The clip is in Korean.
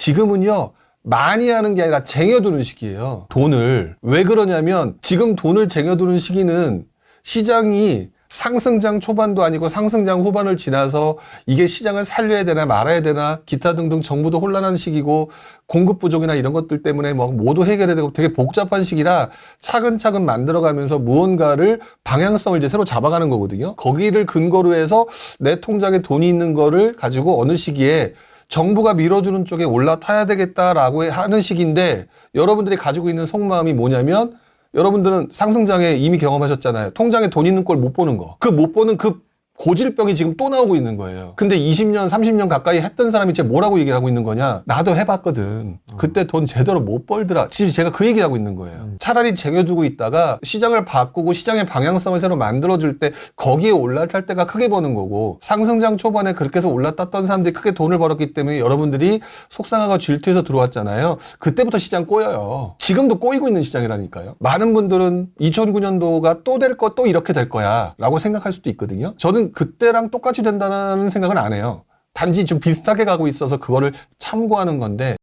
지금은요, 많이 하는 게 아니라 쟁여두는 시기예요. 돈을. 왜 그러냐면 지금 돈을 쟁여두는 시기는 시장이 상승장 초반도 아니고 상승장 후반을 지나서 이게 시장을 살려야 되나 말아야 되나 기타 등등 정부도 혼란한 시기고 공급 부족이나 이런 것들 때문에 뭐 모두 해결해야 되고 되게 복잡한 시기라 차근차근 만들어가면서 무언가를 방향성을 이제 새로 잡아가는 거거든요. 거기를 근거로 해서 내 통장에 돈이 있는 거를 가지고 어느 시기에 정부가 밀어주는 쪽에 올라타야 되겠다라고 하는 시기인데 여러분들이 가지고 있는 속마음이 뭐냐면 여러분들은 상승장에 이미 경험하셨잖아요. 통장에 돈 있는 걸 못 보는 거. 그 못 보는 그 고질병이 지금 또 나오고 있는 거예요. 근데 20년, 30년 가까이 했던 사람이 쟤 뭐라고 얘기를 하고 있는 거냐? 나도 해봤거든. 그때 돈 제대로 못 벌더라. 지금 제가 그 얘기를 하고 있는 거예요. 차라리 쟁여두고 있다가 시장을 바꾸고 시장의 방향성을 새로 만들어줄 때 거기에 올라탈 때가 크게 버는 거고 상승장 초반에 그렇게 해서 올라탔던 사람들이 크게 돈을 벌었기 때문에 여러분들이 속상하고 질투해서 들어왔잖아요. 그때부터 시장 꼬여요. 지금도 꼬이고 있는 시장이라니까요. 많은 분들은 2009년도가 또 될 거 또 이렇게 될 거야 라고 생각할 수도 있거든요. 그때랑 똑같이 된다는 생각은 안 해요. 단지 좀 비슷하게 가고 있어서 그거를 참고하는 건데